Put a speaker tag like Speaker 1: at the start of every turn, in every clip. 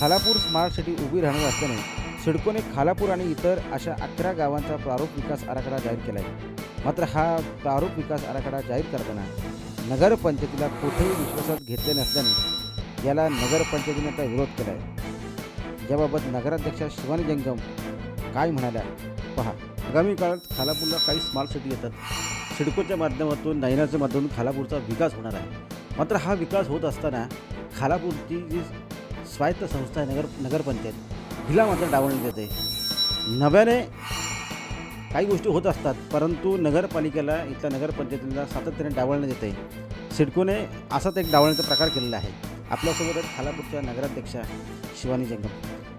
Speaker 1: Khalapur smart city उभी राहणार असल्याने सिडकोने खालापूर आणि इतर अशा अकरा गावांचा प्रारूप विकास आराखडा जाहीर केला आहे मात्र हा प्रारूप विकास आराखडा जाहीर करताना नगरपंचायतीला कुठेही विश्वासात घेतले नसल्याने याला नगरपंचायतीने आता विरोध केला आहे याबाबत नगराध्यक्षा शिवानी जंगम काय म्हणाल्या? पहा आगामी काळात खालापूरला काही स्मार्ट सिटी येतात. सिडकोच्या माध्यमातून नैनाच्या माध्यमातून खालापूरचा विकास होणार आहे. मात्र हा विकास होत असताना खालापूरची जी स्वायत्त संस्था आहे नगर नगरपंचायत. हिला मात्र डावलण्यात येते नव्याने काही गोष्टी होत असतात परंतु नगरपालिकेला इथल्या नगरपंचायतीला सातत्याने डावळण्यात येते सिडकोने असाच एक डावळण्याचा प्रकार केलेला आहे. आपल्यासोबतच खालापूरच्या नगराध्यक्षा शिवानी जंगम.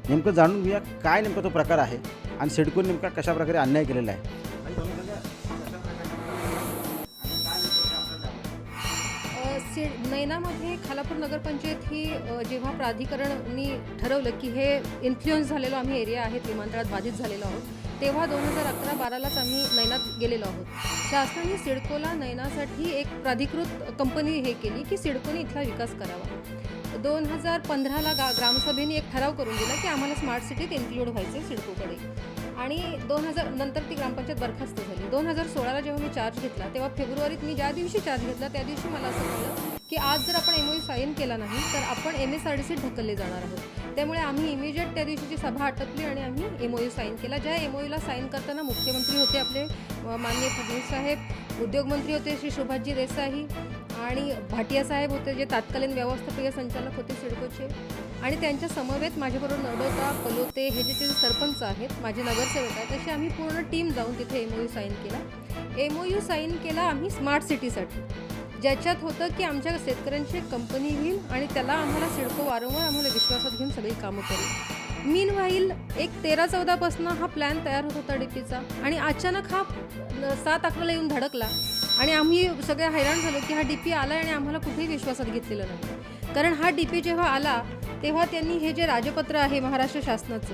Speaker 1: नेमकं जाणून घेऊया काय नेमका तो प्रकार आहे आणि सिडकोने नेमका कशाप्रकारे अन्याय केलेला आहे.
Speaker 2: से नैनामध्ये खालापूर नगरपंचायत ही जेव्हा प्राधिकरणनी ठरवलं की हे इन्फ्लुअन्स झालेलो आम्ही एरिया आहेत विमानतळात बाधित झालेलो आहोत तेव्हा दोन हजार अकरा बारालाच आम्ही नैनात गेलेलो आहोत. शासनाने सिडकोला नैनासाठी एक प्राधिकृत कंपनी हे केली की सिडकोने इथला विकास करावा. दोन हजार पंधराला गा ग्रामसभेने एक ठराव करून दिला की आम्हाला स्मार्ट सिटीत इन्क्लूड व्हायचे सिडकोकडे. आणि दोन हजार नंतर ती ग्रामपंचायत बरखास्त झाली. दोन हजार सोळाला जेव्हा मी चार्ज घेतला तेव्हा फेब्रुवारीत मी ज्या दिवशी चार्ज घेतला त्या दिवशी मला असं कळलं की आज जर आपण एमओयू साईन केला नाही तर आपण M S R D C ढकलले जाणार आहोत. त्यामुळे आम्ही इमिजिएट त्या दिवशीची सभा आटपली आणि आम्ही एमओयू साईन केला. ज्या एमओयूला साईन करताना मुख्यमंत्री होते आपले माननीय फडणवीस साहेब उद्योगमंत्री होते श्री शोभाजी देसाई आणि भाटिया साहेब होते जे तात्कालीन व्यवस्थापकीय संचालक होते सिडकोचे. आणि त्यांच्या समवेत माझ्याबरोबर नडोता पलोते हे जे तिथे सरपंच आहेत माझे नगरसेवक आहेत तशी आम्ही पूर्ण टीम जाऊन तिथे एम ओ यू साईन केला. एम ओ यू साईन केला आम्ही स्मार्ट सिटीसाठी ज्याच्यात होतं की आमच्या शेतकऱ्यांची एक कंपनी होईल आणि त्याला आम्हाला सिडको वारंवार आम्हाला विश्वासात घेऊन सगळी कामं करेल. मीन व्हाईल एक तेरा चौदापासून हा प्लॅन तयार होत होता डीपीचा आणि अचानक हा सात अकराला येऊन धडकला. आणि आम्ही सगळे हैराण झालो की हा डी पी आला आणि आम्हाला कुठेही विश्वासात घेतलेलं नाही. कारण हा डी पी जेव्हा आला तेव्हा त्यांनी हे जे राजपत्र आहे महाराष्ट्र शासनाचं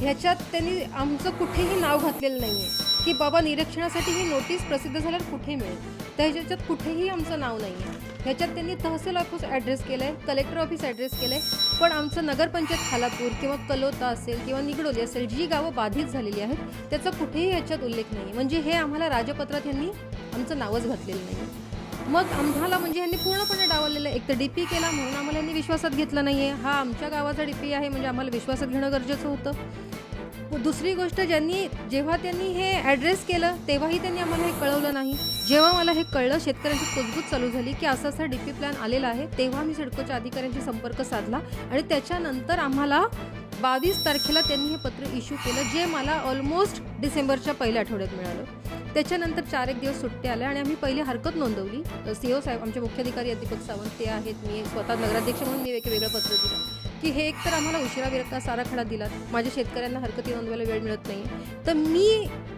Speaker 2: ह्याच्यात त्यांनी आमचं कुठेही नाव घातलेलं नाही आहे की बाबा निरीक्षणासाठी ही नोटीस प्रसिद्ध झाल्यावर कुठे मिळेल? तर ह्याच्यात कुठेही आमचं नाव नाही आहे ह्याच्यात त्यांनी तहसील ऑफिस ॲड्रेस केलं आहे कलेक्टर ऑफिस ॲड्रेस केलं आहे पण आमचं नगरपंचायत खालापूर किंवा कलोता असेल किंवा निगडोली असेल जी गावं बाधित झालेली आहेत त्याचा कुठेही ह्याच्यात उल्लेख नाही म्हणजे हे आम्हाला राजपत्रात यांनी आमचं नावच घातलेलं नाही मग आम्हाला म्हणजे यांनी पूर्णपणे डावललेलं आहे. एक तर डी पी केला म्हणून आम्हाला यांनी विश्वासात घेतलं नाही आहे हा आमच्या गावाचा डी पी आहे म्हणजे आम्हाला विश्वासात घेणं गरजेचं होतं. दुसरी गोष्ट ज्यांनी जेव्हा त्यांनी हे ॲड्रेस केलं तेव्हाही त्यांनी आम्हाला हे कळवलं नाही. जेव्हा मला हे कळलं शेतकऱ्यांची कुजबूज चालू झाली की असा असा डी पी प्लॅन आलेला आहे तेव्हा मी सिडकोच्या अधिकाऱ्यांशी संपर्क साधला आणि त्याच्यानंतर आम्हाला बावीस तारखेला त्यांनी हे पत्र इश्यू केलं जे मला ऑलमोस्ट डिसेंबरच्या पहिल्या आठवड्यात मिळालं. त्याच्यानंतर चार एक दिवस सुट्टे आले आणि आम्ही पहिली हरकत नोंदवली. सी ओ साहेब आमचे मुख्याधिकारी आहेत दीपक सावंत ते आहेत. मी स्वतः नगराध्यक्ष म्हणून मी एक वेगळं पत्र दिलं. की हे एक तर आम्हाला उशिरा विरता सारा खडा दिलात माझ्या शेतकऱ्यांना हरकती नोंदवायला वेळ मिळत नाही. तर मी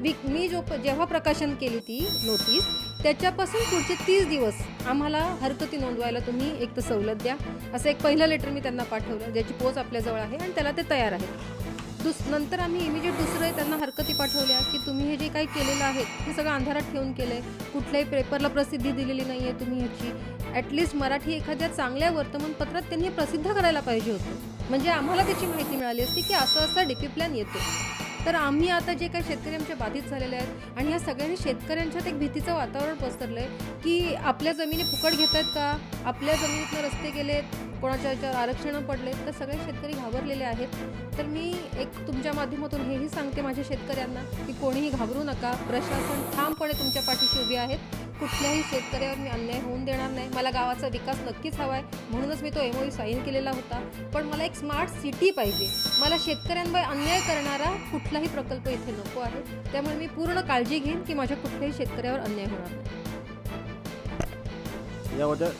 Speaker 2: विक मी जो जेव्हा प्रकाशन केली ती नोटीस त्याच्यापासून पुढचे तीस दिवस आम्हाला हरकती नोंदवायला तुम्ही एक तर सवलत द्या. असं एक पहिलं लेटर मी त्यांना पाठवलं ज्याची पोच आपल्याजवळ आहे आणि त्याला ते तयार आहे. दुस नंतर आम्ही इमिजिएट दुसरं त्यांना हरकती पाठवल्या की तुम्ही हे जे काही केलेलं आहे हे सगळं अंधारात ठेवून केलं आहे कुठल्याही पेपरला प्रसिद्धी दिलेली नाही आहे तुम्ही ह्याची. ॲटलिस्ट मराठी एखाद्या चांगल्या वर्तमानपत्रात त्यांनी हे प्रसिद्ध करायला पाहिजे होतं. म्हणजे आम्हाला त्याची माहिती मिळाली असती की असं असा डीपी प्लॅन येतो तर आम्ही आता जे काही शेतकरी आमचे बाधित झालेले आहेत आणि या सगळ्यांनी शेतकऱ्यांच्यात एक भीतीचं वातावरण पसरलं आहे की आपल्या जमिनी फुकट घेत आहेत का? आपल्या जमिनीतनं रस्ते गेलेत कोणाच्या याच्यावर आरक्षणं पडले तर सगळे शेतकरी घाबरलेले आहेत. तर मी एक तुमच्या माध्यमातून हेही सांगते माझ्या शेतकऱ्यांना की कोणीही घाबरू नका. प्रशासन ठामपणे तुमच्या पाठीशी उभी आहेत कुठल्याही शेतकऱ्यावर मी अन्याय होऊन देणार नाही. मला गावाचा विकास नक्कीच हवा आहे म्हणूनच मी तो एम साईन केलेला होता. पण मला एक स्मार्ट सिटी पाहिजे. मला शेतकऱ्यांवर अन्याय करणारा कुठलाही प्रकल्प इथे नको आहे. त्यामुळे मी पूर्ण काळजी घेईन की माझ्या कुठल्याही शेतकऱ्यावर अन्याय होणार नाही.
Speaker 1: याबद्दल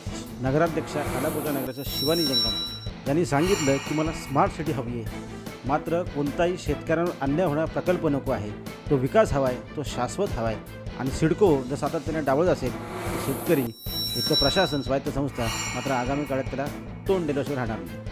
Speaker 1: नगराध्यक्षा खालापूरच्या नगराच्या शिवानी जंगम यांनी सांगितलं की मला स्मार्ट सिटी हवी आहे. मात्र कोणताही शेतकऱ्यांवर अन्याय होणारा प्रकल्प नको आहे. तो विकास हवा आहे तो शाश्वत हवा आहे. आणि सिडको जर सातत्याने डावळत असेल शेतकरी इथलं प्रशासन स्वायत्त संस्था मात्र आगामी काळात त्याला तोंड दिल्याशिवाय राहणार नाही.